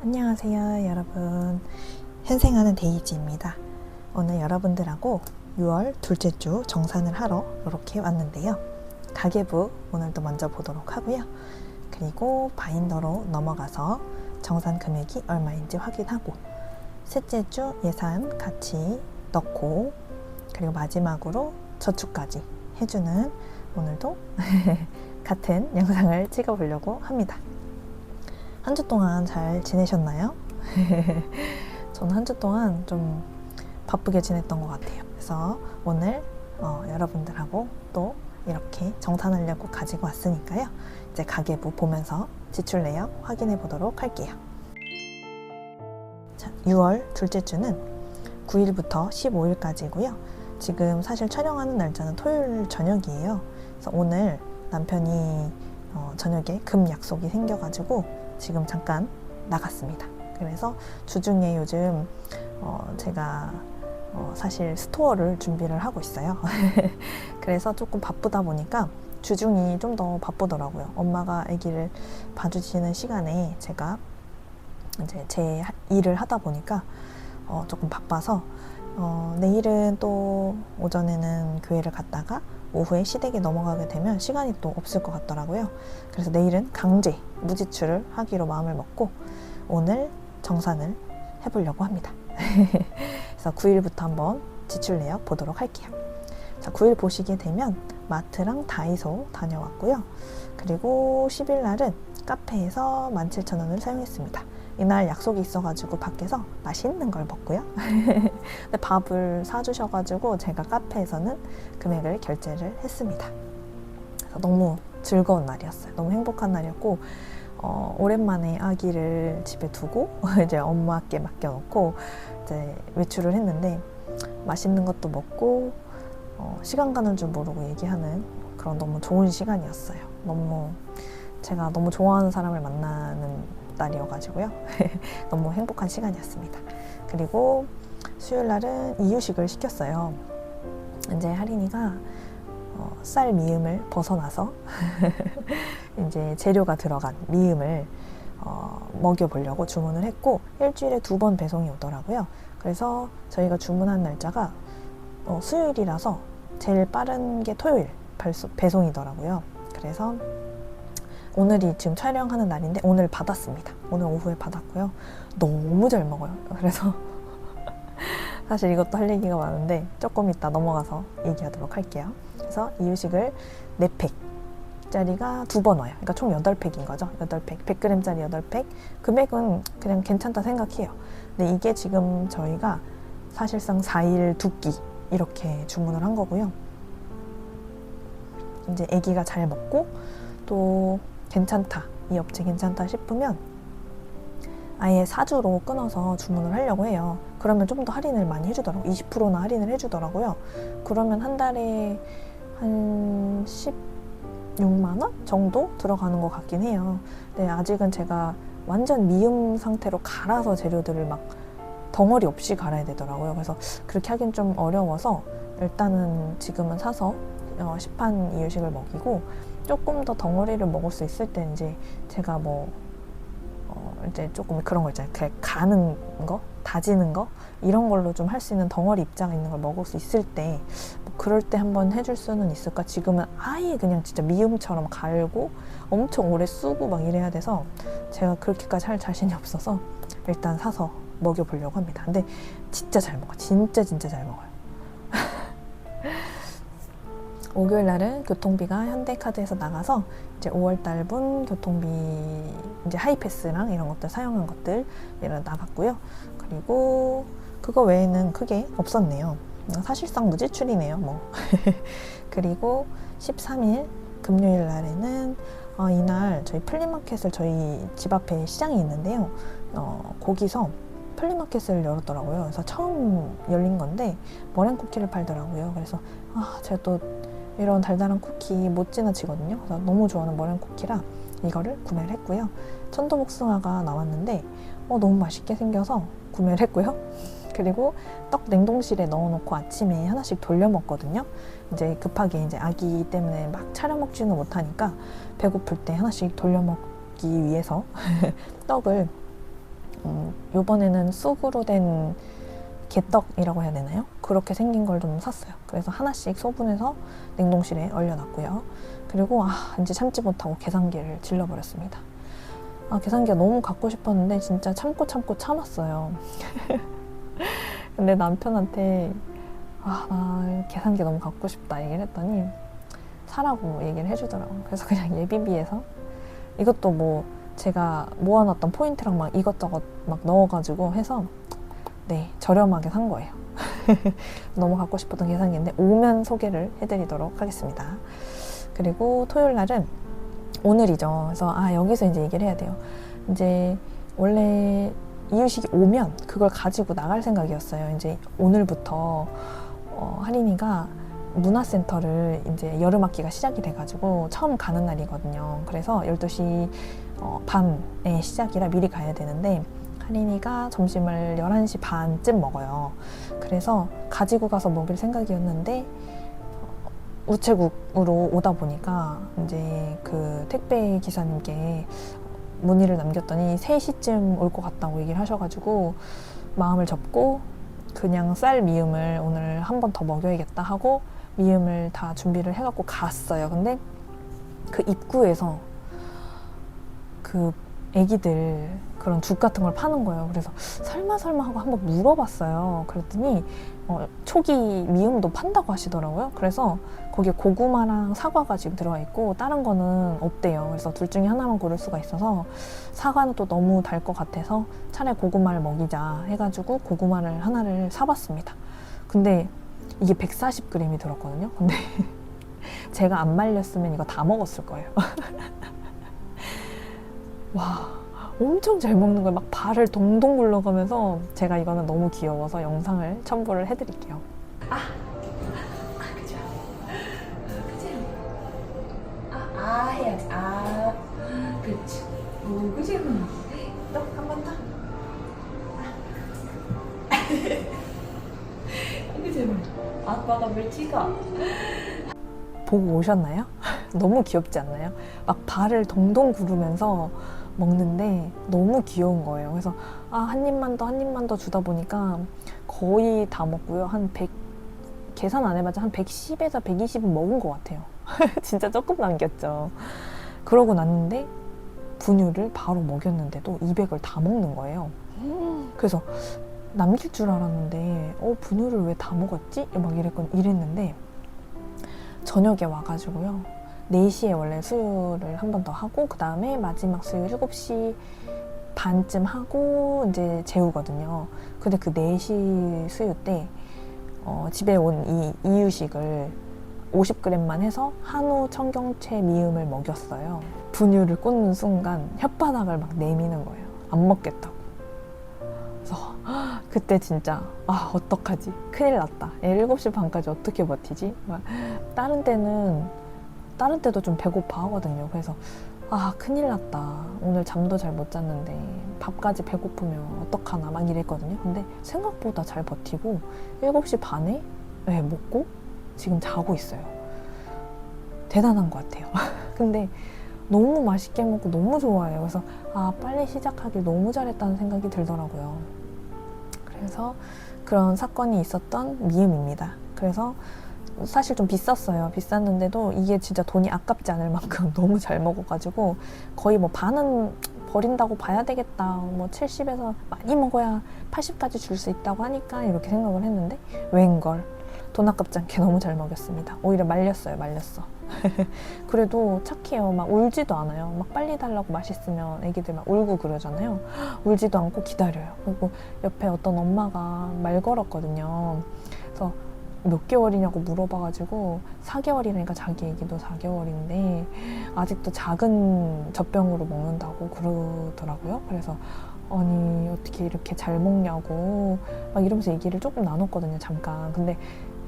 안녕하세요, 여러분. 현생하는 데이지입니다. 오늘 여러분들하고 6월 둘째 주 정산을 하러 이렇게 왔는데요. 가계부 오늘도 먼저 보도록 하고요. 그리고 바인더로 넘어가서 정산 금액이 얼마인지 확인하고 셋째 주 예산 같이 넣고 그리고 마지막으로 저축까지 해주는 오늘도 같은 영상을 찍어보려고 합니다. 한 주 동안 잘 지내셨나요? 저는 한 주 동안 좀 바쁘게 지냈던 것 같아요. 그래서 오늘 어, 여러분들하고 또 이렇게 정산하려고 가지고 왔으니까요. 이제 가계부 보면서 지출 내역 확인해 보도록 할게요. 자, 6월 둘째 주는 9일부터 15일까지고요. 지금 사실 촬영하는 날짜는 토요일 저녁이에요. 그래서 오늘 남편이 어, 저녁에 금 약속이 생겨가지고 지금 잠깐 나갔습니다. 그래서 주중에 요즘 어, 제가 어, 사실 스토어를 준비를 하고 있어요. 그래서 조금 바쁘다 보니까 주중이 좀 더 바쁘더라고요. 엄마가 아기를 봐주시는 시간에 제가 이제 제 하- 일을 하다 보니까 어, 조금 바빠서 어, 내일은 또 오전에는 교회를 갔다가 오후에 시댁에 넘어가게 되면 시간이 또 없을 것 같더라고요. 그래서 내일은 강제 무지출을 하기로 마음을 먹고 오늘 정산을 해보려고 합니다. 그래서 9일부터 한번 지출 내역 보도록 할게요. 자, 9일 보시게 되면 마트랑 다이소 다녀왔고요. 그리고 10일 날은 카페에서 17,000원을 사용했습니다. 이날 약속이 있어가지고 밖에서 맛있는 걸 먹고요. 근데 밥을 사주셔가지고 제가 카페에서는 금액을 결제를 했습니다. 그래서 너무 즐거운 날이었어요. 너무 행복한 날이었고 어, 오랜만에 아기를 집에 두고 이제 엄마께 맡겨놓고 이제 외출을 했는데 맛있는 것도 먹고 어, 시간 가는 줄 모르고 얘기하는 그런 너무 좋은 시간이었어요. 너무 제가 너무 좋아하는 사람을 만나는 날이어가지고요. 너무 행복한 시간이었습니다. 그리고 수요일 날은 이유식을 시켰어요. 이제 할인이가 어, 쌀 미음을 벗어나서 이제 재료가 들어간 미음을 어, 먹여보려고 주문을 했고 일주일에 두 번 배송이 오더라고요. 그래서 저희가 주문한 날짜가 어, 수요일이라서 제일 빠른 게 토요일 배송이더라고요. 그래서 오늘이 지금 촬영하는 날인데 오늘 받았습니다. 오늘 오후에 받았고요. 너무 잘 먹어요. 그래서 사실 이것도 할 얘기가 많은데 조금 이따 넘어가서 얘기하도록 할게요. 그래서 이유식을 4팩 짜리가 두 번 와요. 그러니까 총 8팩인 거죠. 8팩. 100g짜리 8팩. 금액은 그냥 괜찮다 생각해요. 근데 이게 지금 저희가 사실상 4일 두 끼 이렇게 주문을 한 거고요. 이제 아기가 잘 먹고 또 괜찮다. 이 업체 괜찮다 싶으면 아예 사주로 끊어서 주문을 하려고 해요. 그러면 좀 더 할인을 많이 해주더라고요. 20%나 할인을 해주더라고요. 그러면 한 달에 한 16만 원 정도 들어가는 것 같긴 해요. 근데 아직은 제가 완전 미음 상태로 갈아서 재료들을 막 덩어리 없이 갈아야 되더라고요. 그래서 그렇게 하긴 좀 어려워서 일단은 지금은 사서 어, 시판 이유식을 먹이고 조금 더 덩어리를 먹을 수 있을 때 이제 제가 뭐 어, 이제 조금 그런 거 있잖아요. 그 가는 거, 다지는 거 이런 걸로 좀 할 수 있는 덩어리 입장 있는 걸 먹을 수 있을 때 뭐 그럴 때 한번 해줄 수는 있을까? 지금은 아예 그냥 진짜 미음처럼 갈고 엄청 오래 쓰고 막 이래야 돼서 제가 그렇게까지 할 자신이 없어서 일단 사서 먹여보려고 합니다. 근데 진짜 잘 먹어. 진짜 진짜 잘 먹어요. 목요일 날은 교통비가 현대카드에서 나가서 이제 5월 달분 교통비 이제 하이패스랑 이런 것들 사용한 것들 이런 나갔고요. 그리고 그거 외에는 크게 없었네요. 사실상 무지출이네요. 뭐. 그리고 13일 금요일 날에는 어, 이날 저희 플리마켓을 저희 집 앞에 시장이 있는데요. 어, 거기서 플리마켓을 열었더라고요. 그래서 처음 열린 건데 머랭 쿠키를 팔더라고요. 그래서 아, 제가 또 이런 달달한 쿠키 못 지나치거든요. 그래서 너무 좋아하는 머랭 쿠키라 이거를 구매를 했고요. 천도복숭아가 나왔는데 어, 너무 맛있게 생겨서 구매를 했고요. 그리고 떡 냉동실에 넣어놓고 아침에 하나씩 돌려 먹거든요. 이제 급하게 이제 아기 때문에 막 차려 먹지는 못하니까 배고플 때 하나씩 돌려 먹기 위해서 떡을 음, 요번에는 쑥으로 된 개떡이라고 해야 되나요? 그렇게 생긴 걸 좀 샀어요. 그래서 하나씩 소분해서 냉동실에 얼려놨고요. 그리고 아 이제 참지 못하고 계산기를 질러버렸습니다. 아 계산기가 너무 갖고 싶었는데 진짜 참고 참고 참았어요. 근데 남편한테 아 나 계산기 너무 갖고 싶다 얘기를 했더니 사라고 얘기를 해주더라고요. 그래서 그냥 예비비에서 이것도 뭐 제가 모아놨던 포인트랑 막 이것저것 막 넣어가지고 해서 네 저렴하게 산 거예요. 너무 갖고 싶었던 계산기인데 오면 소개를 해드리도록 하겠습니다. 그리고 토요일 날은 오늘이죠. 그래서 아 여기서 이제 얘기를 해야 돼요. 이제 원래 이유식이 오면 그걸 가지고 나갈 생각이었어요. 이제 오늘부터 어, 할인이가 문화센터를 이제 여름 학기가 시작이 돼가지고 처음 가는 날이거든요. 그래서 12시 어, 반에 시작이라 미리 가야 되는데 할인이가 점심을 11시 반쯤 먹어요. 그래서 가지고 가서 먹일 생각이었는데 어, 우체국으로 오다 보니까 이제 그 택배 기사님께 문의를 남겼더니 3시쯤 올 것 같다고 얘기를 하셔가지고 마음을 접고 그냥 쌀 미음을 오늘 한 번 더 먹여야겠다 하고 미음을 다 준비를 해갖고 갔어요. 근데 그 입구에서 그 애기들 그런 죽 같은 걸 파는 거예요. 그래서 설마 설마 하고 한번 물어봤어요. 그랬더니 어, 초기 미음도 판다고 하시더라고요. 그래서 거기에 고구마랑 사과가 지금 들어가 있고 다른 거는 없대요. 그래서 둘 중에 하나만 고를 수가 있어서 사과는 또 너무 달 것 같아서 차라리 고구마를 먹이자 해가지고 고구마를 하나를 사봤습니다. 근데 이게 140g이 들었거든요. 근데 제가 안 말렸으면 이거 다 먹었을 거예요. 와, 엄청 잘 먹는 거예요. 막 발을 동동 굴러가면서 제가 이거는 너무 귀여워서 영상을 첨부를 해드릴게요. 그죠? 그죠? 아, 아 해야지. 아, 그렇지. 오, 그지? 또한 번 더. 아. 그지? 아빠가 뭘 찍어? 보고 오셨나요? 너무 귀엽지 않나요? 막 발을 동동 구르면서 먹는데 너무 귀여운 거예요. 그래서 아, 한 입만 더, 한 입만 더 주다 보니까 거의 다 먹고요. 한 100, 계산 안 해봤자 한 110에서 120은 먹은 것 같아요. 진짜 조금 남겼죠. 그러고 났는데 분유를 바로 먹였는데도 200을 다 먹는 거예요. 그래서 남길 줄 알았는데 어 분유를 왜 다 먹었지? 막 이랬건 이랬는데 저녁에 와가지고요. 4시에 원래 수유를 한 번 더 하고 그 다음에 마지막 수유 7시 반쯤 하고 이제 재우거든요. 근데 그 4시 수유 때 어, 집에 온 이 이유식을 50g만 해서 한우 청경채 미음을 먹였어요. 분유를 꽂는 순간 혓바닥을 막 내미는 거예요. 안 먹겠다고. 그래서 그때 진짜 아 어떡하지 큰일 났다 7시 반까지 어떻게 버티지 막 다른 때는 다른 때도 좀 배고파 하거든요. 그래서 아 큰일 났다. 오늘 잠도 잘 못 잤는데 밥까지 배고프면 어떡하나? 막 이랬거든요. 근데 생각보다 잘 버티고 7시 반에 네, 먹고 지금 자고 있어요. 대단한 것 같아요. 근데 너무 맛있게 먹고 너무 좋아해요. 그래서 아 빨리 시작하길 너무 잘했다는 생각이 들더라고요. 그래서 그런 사건이 있었던 미음입니다. 그래서 사실 좀 비쌌어요. 비쌌는데도 이게 진짜 돈이 아깝지 않을 만큼 너무 잘 먹어가지고 거의 뭐 반은 버린다고 봐야 되겠다. 뭐 70에서 많이 먹어야 80까지 줄 수 있다고 하니까 이렇게 생각을 했는데 웬걸 돈 아깝지 않게 너무 잘 먹였습니다. 오히려 말렸어요. 말렸어. 그래도 착해요. 막 울지도 않아요. 막 빨리 달라고 맛있으면 애기들 막 울고 그러잖아요. 울지도 않고 기다려요. 그리고 옆에 어떤 엄마가 말 걸었거든요. 그래서 몇 개월이냐고 물어봐가지고 4개월이니까 자기 애기도 4개월인데 아직도 작은 젖병으로 먹는다고 그러더라고요. 그래서 아니 어떻게 이렇게 잘 먹냐고 막 이러면서 얘기를 조금 나눴거든요. 잠깐. 근데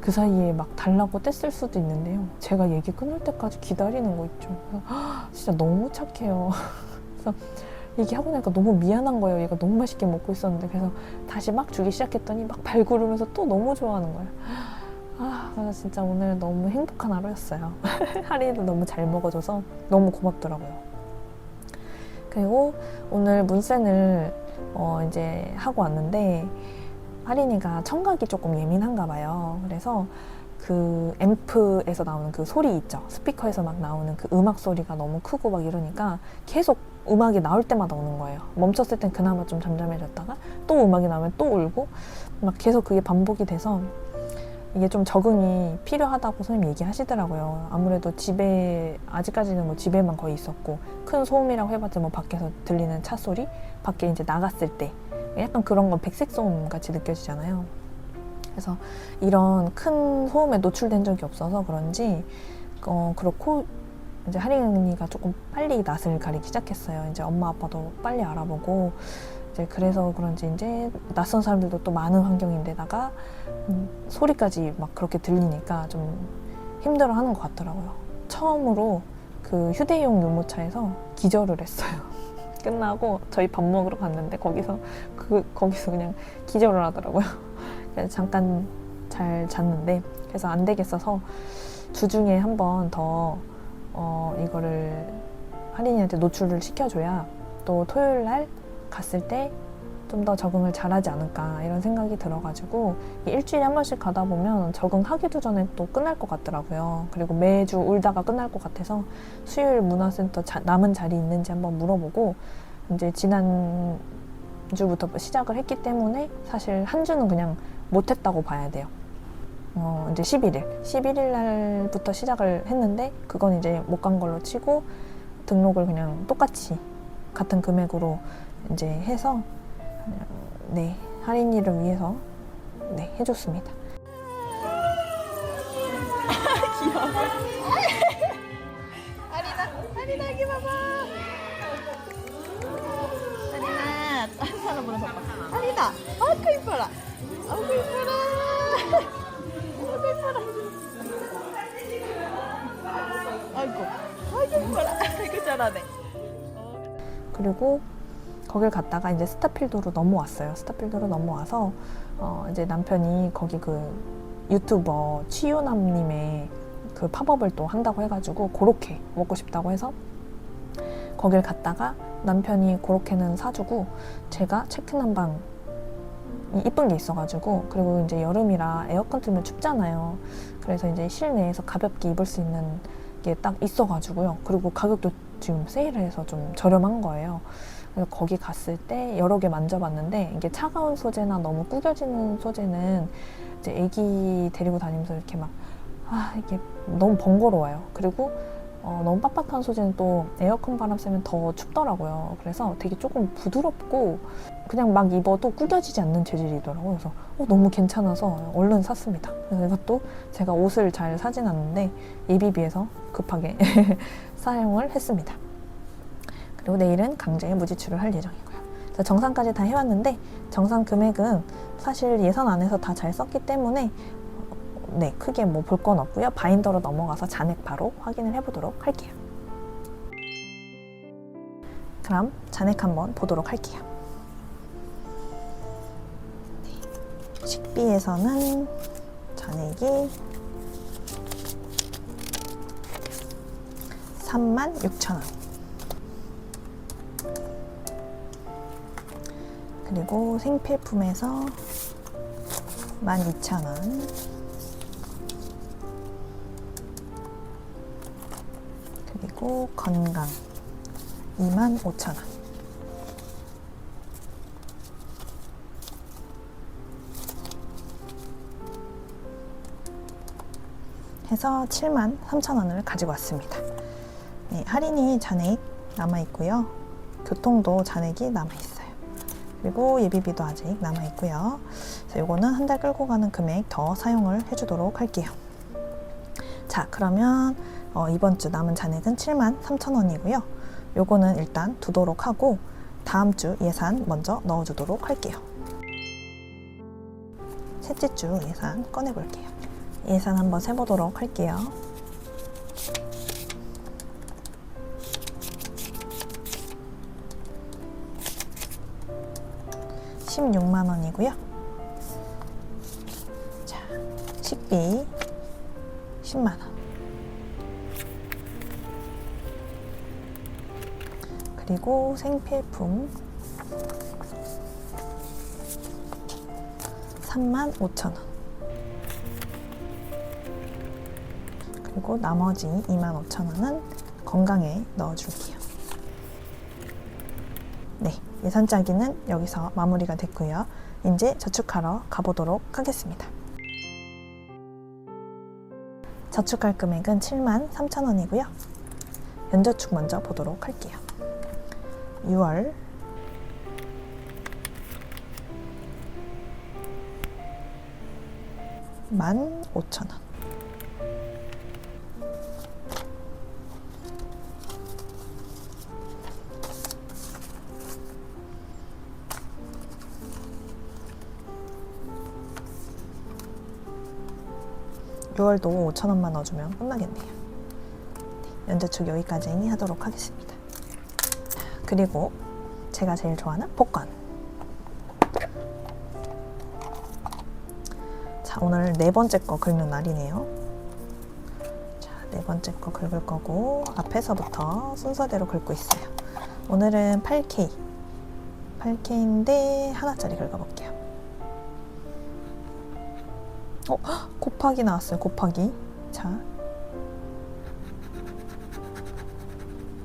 그 사이에 막 달라고 뗐을 수도 있는데요. 제가 얘기 끊을 때까지 기다리는 거 있죠. 그래서 진짜 너무 착해요. 그래서 얘기하고 나니까 너무 미안한 거예요. 얘가 너무 맛있게 먹고 있었는데. 그래서 다시 막 주기 시작했더니 막 발구르면서 또 너무 좋아하는 거예요. 아, 그래서 진짜 오늘 너무 행복한 하루였어요. 하리도 너무 잘 먹어줘서 너무 고맙더라고요. 그리고 오늘 문센을 어, 이제 하고 왔는데 하린이가 청각이 조금 예민한가 봐요. 그래서 그 앰프에서 나오는 그 소리 있죠. 스피커에서 막 나오는 그 음악 소리가 너무 크고 막 이러니까 계속 음악이 나올 때마다 우는 거예요. 멈췄을 땐 그나마 좀 잠잠해졌다가 또 음악이 나오면 또 울고 막 계속 그게 반복이 돼서 이게 좀 적응이 필요하다고 선생님 얘기하시더라고요. 아무래도 집에 아직까지는 뭐 집에만 거의 있었고 큰 소음이라고 해봤자 뭐 밖에서 들리는 차 소리, 밖에 이제 나갔을 때 약간 그런 건 백색 소음 같이 느껴지잖아요. 그래서 이런 큰 소음에 노출된 적이 없어서 그런지 어 그렇고 이제 하린이가 조금 빨리 낯을 가리기 시작했어요. 이제 엄마 아빠도 빨리 알아보고 이제 그래서 그런지 이제 낯선 사람들도 또 많은 환경인데다가 음, 소리까지 막 그렇게 들리니까 좀 힘들어하는 것 같더라고요. 처음으로 그 휴대용 유모차에서 기절을 했어요. 끝나고 저희 밥 먹으러 갔는데 거기서 그 거기서 그냥 기절을 하더라고요. 잠깐 잘 잤는데 그래서 안 되겠어서 주중에 한 번 더 어, 이거를 할인이한테 노출을 시켜줘야 또 토요일 날 갔을 때 좀 더 적응을 잘하지 않을까 이런 생각이 들어가지고 일주일에 한 번씩 가다 보면 적응하기도 전에 또 끝날 것 같더라고요. 그리고 매주 울다가 끝날 것 같아서 수요일 문화센터 자- 남은 자리 있는지 한번 물어보고 이제 지난 주부터 시작을 했기 때문에 사실 한 주는 그냥 못했다고 봐야 돼요. 어, 이제 11일. 11일 날부터 시작을 했는데, 그건 이제 못 간 걸로 치고, 등록을 그냥 똑같이 같은 금액으로 이제 해서, 네, 할인이를 위해서, 네, 해줬습니다. 아리나 여기 봐봐. 아리나 다른 사람 보는 봐. 아리나. 아그 이뻐라. 아그 이뻐라. 아그 이뻐라. 아이고. 아이고 이뻐라. 아이고 잘하네. 그리고 거길 갔다가 이제 스타필드로 넘어왔어요. 스타필드로 넘어와서 어 이제 남편이 거기 그 유튜버 치유남님의 그 팝업을 또 한다고 해가지고 고로케 먹고 싶다고 해서 거길 갔다가 남편이 고로케는 사주고 제가 체크한 방 이쁜 게 있어가지고 그리고 이제 여름이라 에어컨 틀면 춥잖아요. 그래서 이제 실내에서 가볍게 입을 수 있는 게 딱 있어가지고요. 그리고 가격도 지금 세일을 해서 좀 저렴한 거예요. 그래서 거기 갔을 때 여러 개 만져봤는데 이게 차가운 소재나 너무 구겨지는 소재는 이제 아기 데리고 다니면서 이렇게 막 아, 이게 너무 번거로워요. 그리고 어, 너무 빡빡한 소재는 또 에어컨 바람 쐬면 더 춥더라고요. 그래서 되게 조금 부드럽고 그냥 막 입어도 구겨지지 않는 재질이더라고요. 그래서 어, 너무 괜찮아서 얼른 샀습니다. 그래서 이것도 제가 옷을 잘 사진 않는데 예비비에서 급하게 사용을 했습니다. 그리고 내일은 강제에 무지출을 할 예정이고요. 그래서 정산까지 다 해왔는데 정산 금액은 사실 예산 안에서 다 잘 썼기 때문에 어, 네 크게 뭐 볼 건 없고요. 바인더로 넘어가서 잔액 바로 확인을 해보도록 할게요. 그럼 잔액 한번 보도록 할게요. 네, 식비에서는 잔액이 36,000원. 그리고 생필품에서 12,000원. 그리고 건강 25,000원. 해서 7만 3천원을 가지고 왔습니다. 네, 할인이 잔액 남아있고요. 교통도 잔액이 남아있어요. 그리고 예비비도 아직 남아 있고요. 그래서 이거는 한 달 끌고 가는 금액 더 사용을 해주도록 할게요. 자, 그러면 어, 이번 주 남은 잔액은 7만 3천 원이고요. 요거는 일단 두도록 하고 다음 주 예산 먼저 넣어주도록 할게요. 셋째 주 예산 꺼내볼게요. 예산 한번 세보도록 할게요. 36만 원이고요. 자, 식비 10만 원. 그리고 생필품 3만 5천 원. 그리고 나머지 2만 5천 원은 건강에 넣어줄게요. 네, 예산 짜기는 여기서 마무리가 됐고요. 이제 저축하러 가보도록 하겠습니다. 저축할 금액은 73,000원이고요. 연저축 먼저 보도록 할게요. 6월 만 5천 원. 월도 5천 원만 넣어주면 끝나겠네요. 네, 연저축 여기까지 하도록 하겠습니다. 그리고 제가 제일 좋아하는 복권. 자, 오늘 네 번째 거 긁는 날이네요. 자, 네 번째 거 긁을 거고 앞에서부터 순서대로 긁고 있어요. 오늘은 8K. 8K인데 하나짜리 긁어볼게요. 어, 헉, 곱하기 나왔어요. 곱하기. 자.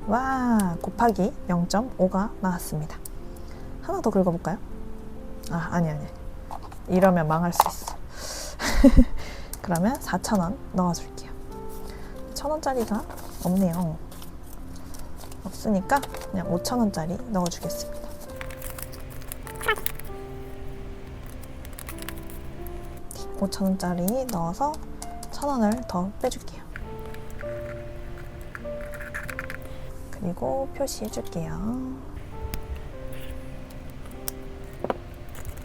와, 곱하기 0.5가 나왔습니다. 하나 더 긁어볼까요? 아, 아니, 아니. 이러면 망할 수 있어. 그러면 4,000원 넣어줄게요. 1,000원짜리가 없네요. 없으니까 그냥 5,000원짜리 넣어주겠습니다. 5,000원짜리 넣어서 1,000원을 더 빼줄게요. 그리고 표시해줄게요.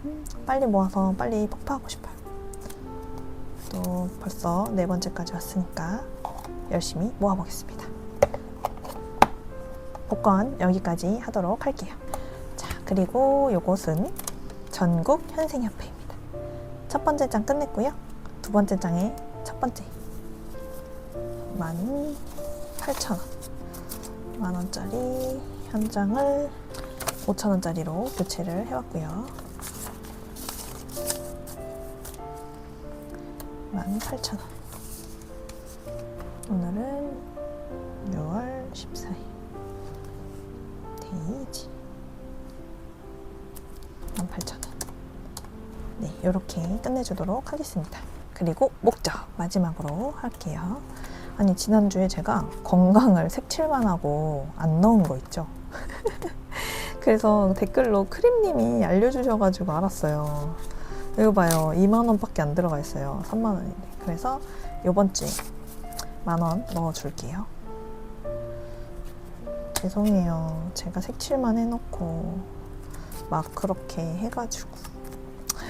음, 빨리 모아서 빨리 폭파하고 싶어요. 또 벌써 네 번째까지 왔으니까 열심히 모아보겠습니다. 복권 여기까지 하도록 할게요. 자, 그리고 요것은 전국 현생협회입니다. 첫 번째 장 끝냈고요. 두 번째 장에 첫 번째 18,000원 만원짜리 한 장을 5,000원짜리로 교체를 해왔고요. 18,000원 오늘은 이렇게 끝내주도록 하겠습니다. 그리고 목적 마지막으로 할게요. 아니 지난주에 제가 건강을 색칠만 하고 안 넣은 거 있죠. 그래서 댓글로 크림님이 알려주셔가지고 알았어요. 이거 봐요. 2만 원밖에 안 들어가 있어요. 3만 원인데. 그래서 이번 주에 만원 넣어줄게요. 죄송해요. 제가 색칠만 해놓고 막 그렇게 해가지고.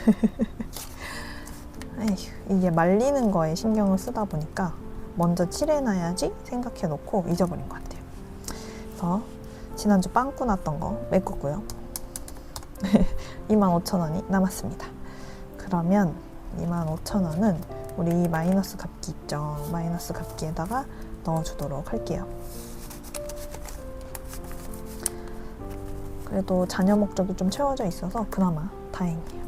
에휴, 이게 말리는 거에 신경을 쓰다 보니까 먼저 칠해놔야지 생각해 놓고 잊어버린 것 같아요. 그래서 지난주 빵꾸 났던 거 메꿨고요. 25,000원이 남았습니다. 그러면 25,000원은 우리 마이너스 값기 있죠. 마이너스 값기에다가 넣어주도록 할게요. 그래도 자녀 목적이 좀 채워져 있어서 그나마 다행이에요.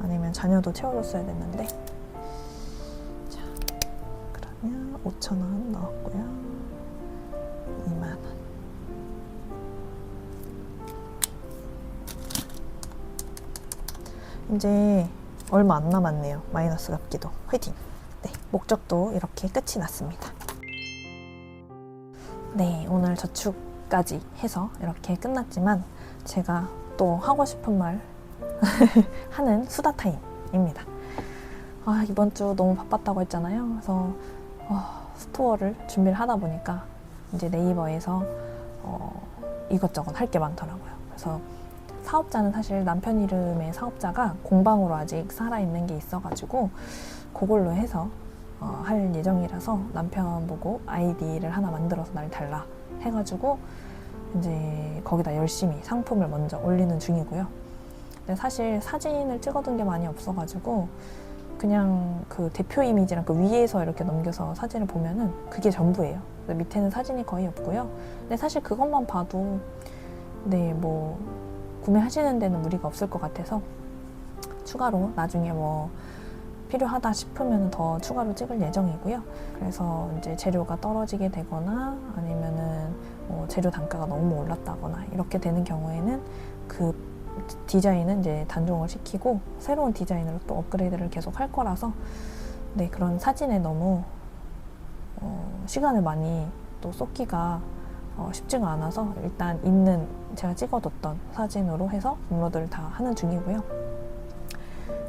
아니면 자녀도 채워줬어야 됐는데. 자, 그러면 5,000원 넣었고요. 2만원. 이제 얼마 안 남았네요. 마이너스 갚기도. 화이팅! 네, 목적도 이렇게 끝이 났습니다. 네, 오늘 저축까지 해서 이렇게 끝났지만 제가 또 하고 싶은 말 하는 수다 타임입니다. 아, 이번 주 너무 바빴다고 했잖아요. 그래서 어, 스토어를 준비를 하다 보니까 이제 네이버에서 어, 이것저것 할 게 많더라고요. 그래서 사업자는 사실 남편 이름의 사업자가 공방으로 아직 살아있는 게 있어가지고 그걸로 해서 어, 할 예정이라서 남편 보고 아이디를 하나 만들어서 날 달라 해가지고 이제 거기다 열심히 상품을 먼저 올리는 중이고요. 사실 사진을 찍어둔 게 많이 없어가지고 그냥 그 대표 이미지랑 그 위에서 이렇게 넘겨서 사진을 보면은 그게 전부예요. 밑에는 사진이 거의 없고요. 근데 사실 그것만 봐도 네 뭐 구매하시는 데는 무리가 없을 것 같아서 추가로 나중에 뭐 필요하다 싶으면 더 추가로 찍을 예정이고요. 그래서 이제 재료가 떨어지게 되거나 아니면은 뭐 재료 단가가 너무 올랐다거나 이렇게 되는 경우에는 그 디자인은 이제 단종을 시키고 새로운 디자인으로 또 업그레이드를 계속 할 거라서 네 그런 사진에 너무 어, 시간을 많이 또 쏟기가 어, 쉽지가 않아서 일단 있는 제가 찍어뒀던 사진으로 해서 업로드를 다 하는 중이고요.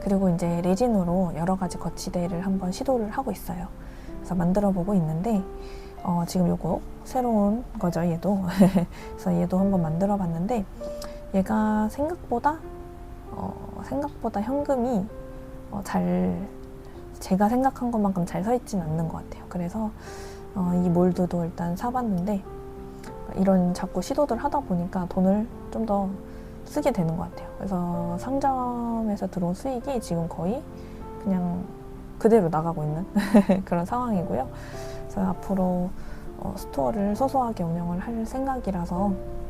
그리고 이제 레진으로 여러 가지 거치대를 한번 시도를 하고 있어요. 그래서 만들어 보고 있는데 어, 지금 요거 새로운 거죠 얘도. 그래서 얘도 한번 만들어 봤는데 얘가 생각보다 어, 생각보다 현금이 어, 잘 제가 생각한 것만큼 잘 서 있지는 않는 것 같아요. 그래서 어, 이 몰드도 일단 사봤는데 이런 자꾸 시도들 하다 보니까 돈을 좀 더 쓰게 되는 것 같아요. 그래서 상점에서 들어온 수익이 지금 거의 그냥 그대로 나가고 있는 그런 상황이고요. 그래서 앞으로 어, 스토어를 소소하게 운영을 할 생각이라서 네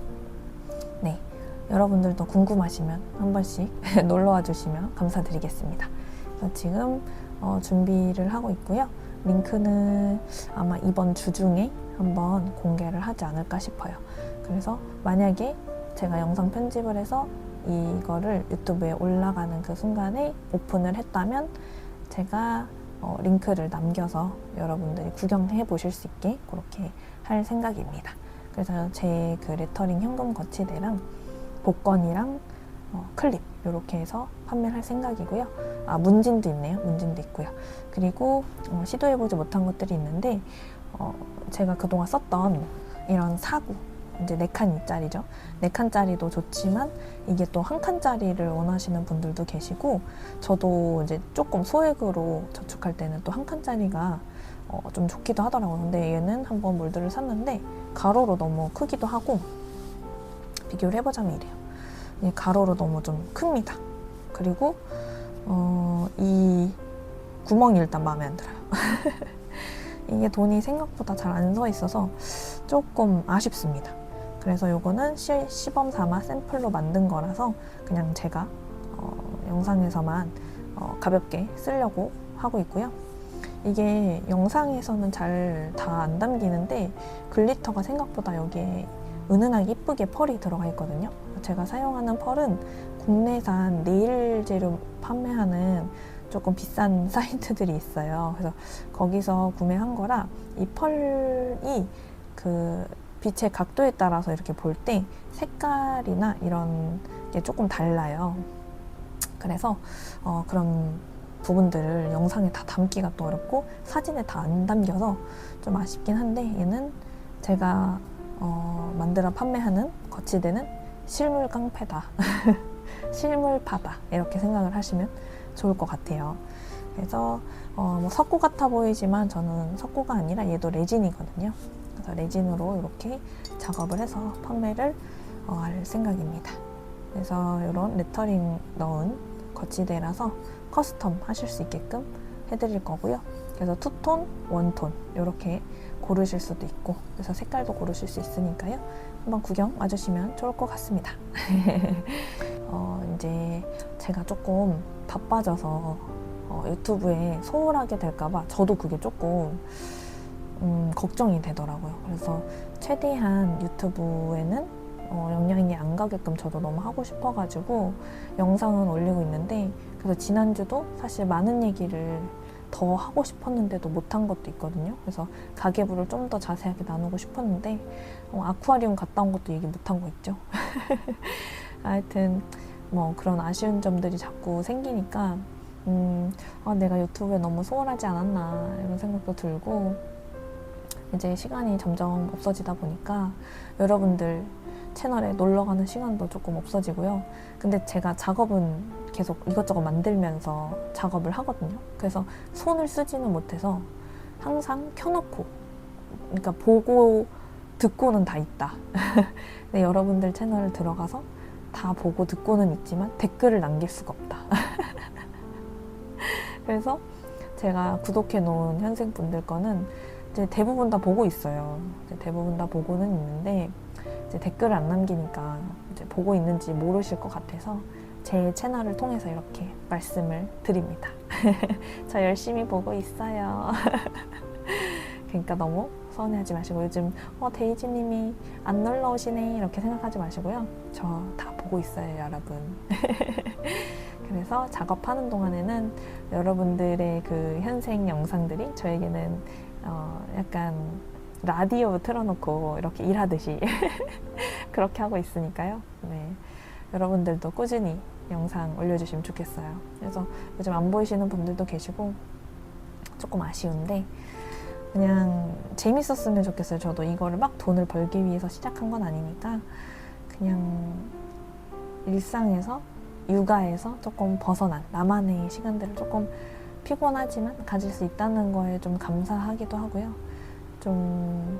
여러분들도 궁금하시면 한 번씩 놀러와 주시면 감사드리겠습니다. 지금 어, 준비를 하고 있고요. 링크는 아마 이번 주 중에 한번 공개를 하지 않을까 싶어요. 그래서 만약에 제가 영상 편집을 해서 이거를 유튜브에 올라가는 그 순간에 오픈을 했다면 제가 어, 링크를 남겨서 여러분들이 구경해 보실 수 있게 그렇게 할 생각입니다. 그래서 제 그 레터링 현금 거치대랑 복권이랑 어, 클립 이렇게 해서 판매를 할 생각이고요. 아 문진도 있네요. 문진도 있고요. 그리고 어, 시도해보지 못한 것들이 있는데 어, 제가 그동안 썼던 이런 사구 이제 네 칸짜리죠. 네 칸짜리도 좋지만 이게 또 한 칸짜리를 원하시는 분들도 계시고 저도 이제 조금 소액으로 저축할 때는 또 한 칸짜리가 어, 좀 좋기도 하더라고요. 근데 얘는 한번 몰드를 샀는데 가로로 너무 크기도 하고 비교를 해보자면 이래요. 이 가로로 너무 좀 큽니다. 그리고 어, 이 구멍이 일단 마음에 안 들어요. 이게 돈이 생각보다 잘 안 서 있어서 조금 아쉽습니다. 그래서 요거는 시, 시범 삼아 샘플로 만든 거라서 그냥 제가 어, 영상에서만 어, 가볍게 쓰려고 하고 있고요. 이게 영상에서는 잘 다 안 담기는데 글리터가 생각보다 여기에 은은하게 이쁘게 펄이 들어가 있거든요. 제가 사용하는 펄은 국내산 네일 재료 판매하는 조금 비싼 사이트들이 있어요. 그래서 거기서 구매한 거라 이 펄이 그 빛의 각도에 따라서 이렇게 볼 때 색깔이나 이런 게 조금 달라요. 그래서 어, 그런 부분들을 영상에 다 담기가 또 어렵고 사진에 다 안 담겨서 좀 아쉽긴 한데 얘는 제가 어, 만들어 판매하는 거치대는 실물 깡패다. 실물파다. 이렇게 생각을 하시면 좋을 것 같아요. 그래서 어, 뭐 석고 같아 보이지만 저는 석고가 아니라 얘도 레진이거든요. 그래서 레진으로 이렇게 작업을 해서 판매를 어, 할 생각입니다. 그래서 이런 레터링 넣은 거치대라서 커스텀 하실 수 있게끔 해드릴 거고요. 그래서 투톤, 원톤 이렇게 고르실 수도 있고 그래서 색깔도 고르실 수 있으니까요. 한번 구경 와주시면 좋을 것 같습니다. 어, 이제 제가 조금 바빠져서 어, 유튜브에 소홀하게 될까봐 저도 그게 조금 음, 걱정이 되더라고요. 그래서 최대한 유튜브에는 어, 영향이 안 가게끔 저도 너무 하고 싶어가지고 영상은 올리고 있는데 그래서 지난주도 사실 많은 얘기를 더 하고 싶었는데도 못한 것도 있거든요. 그래서 가계부를 좀 더 자세하게 나누고 싶었는데 어, 아쿠아리움 갔다 온 것도 얘기 못한 거 있죠. 하여튼 뭐 그런 아쉬운 점들이 자꾸 생기니까 음, 아, 내가 유튜브에 너무 소홀하지 않았나 이런 생각도 들고 이제 시간이 점점 없어지다 보니까 여러분들 채널에 놀러 가는 시간도 조금 없어지고요. 근데 제가 작업은 계속 이것저것 만들면서 작업을 하거든요. 그래서 손을 쓰지는 못해서 항상 켜놓고, 그러니까 보고 듣고는 다 있다. 근데 여러분들 채널을 들어가서 다 보고 듣고는 있지만 댓글을 남길 수가 없다. 그래서 제가 구독해 놓은 현생분들 거는 이제 대부분 다 보고 있어요. 대부분 다 보고는 있는데 이제 댓글을 안 남기니까 이제 보고 있는지 모르실 것 같아서 제 채널을 통해서 이렇게 말씀을 드립니다. 저 열심히 보고 있어요. 그러니까 너무 서운해하지 마시고 요즘 어 데이지님이 안 놀러 오시네 이렇게 생각하지 마시고요. 저 다 보고 있어요, 여러분. 그래서 작업하는 동안에는 여러분들의 그 현생 영상들이 저에게는 어 약간 라디오 틀어놓고 이렇게 일하듯이 그렇게 하고 있으니까요. 네. 여러분들도 꾸준히 영상 올려주시면 좋겠어요. 그래서 요즘 안 보이시는 분들도 계시고 조금 아쉬운데 그냥 재밌었으면 좋겠어요. 저도 이거를 막 돈을 벌기 위해서 시작한 건 아니니까 그냥 일상에서 육아에서 조금 벗어난 나만의 시간들을 조금 피곤하지만 가질 수 있다는 거에 좀 감사하기도 하고요. 좀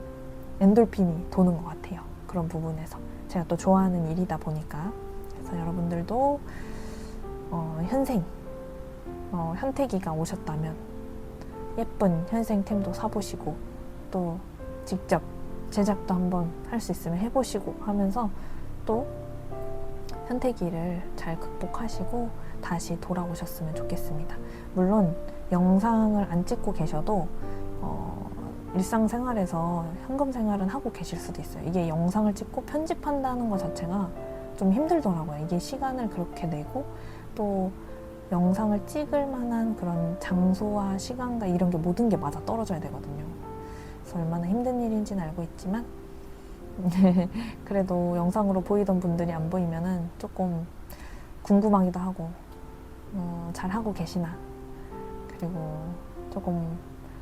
엔돌핀이 도는 것 같아요. 그런 부분에서 제가 또 좋아하는 일이다 보니까 그래서 여러분들도 어, 현생 어, 현태기가 오셨다면 예쁜 현생템도 사보시고 또 직접 제작도 한번 할 수 있으면 해보시고 하면서 또 현태기를 잘 극복하시고 다시 돌아오셨으면 좋겠습니다. 물론 영상을 안 찍고 계셔도 어, 일상생활에서 현금 생활은 하고 계실 수도 있어요. 이게 영상을 찍고 편집한다는 것 자체가 좀 힘들더라고요. 이게 시간을 그렇게 내고 또 영상을 찍을 만한 그런 장소와 시간과 이런 게 모든 게 맞아 떨어져야 되거든요. 그래서 얼마나 힘든 일인지는 알고 있지만 그래도 영상으로 보이던 분들이 안 보이면은 조금 궁금하기도 하고 어, 잘 하고 계시나 그리고 조금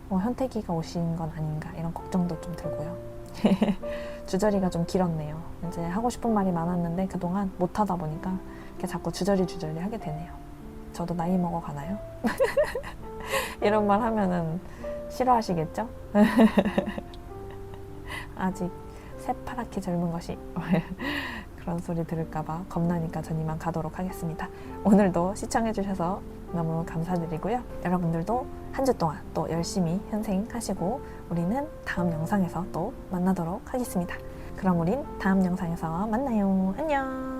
어, 현태기가 오신 건 아닌가 이런 걱정도 좀 들고요. 주저리가 좀 길었네요. 이제 하고 싶은 말이 많았는데 그동안 못 하다 보니까 이렇게 자꾸 주저리 주저리 하게 되네요. 저도 나이 먹어 가나요? 이런 말 하면은 싫어하시겠죠? 아직 새파랗게 젊은 것이 그런 소리 들을까봐 겁나니까 전 이만 가도록 하겠습니다. 오늘도 시청해주셔서 너무 감사드리고요. 여러분들도 한 주 동안 또 열심히 현생하시고 우리는 다음 영상에서 또 만나도록 하겠습니다. 그럼 우린 다음 영상에서 만나요. 안녕!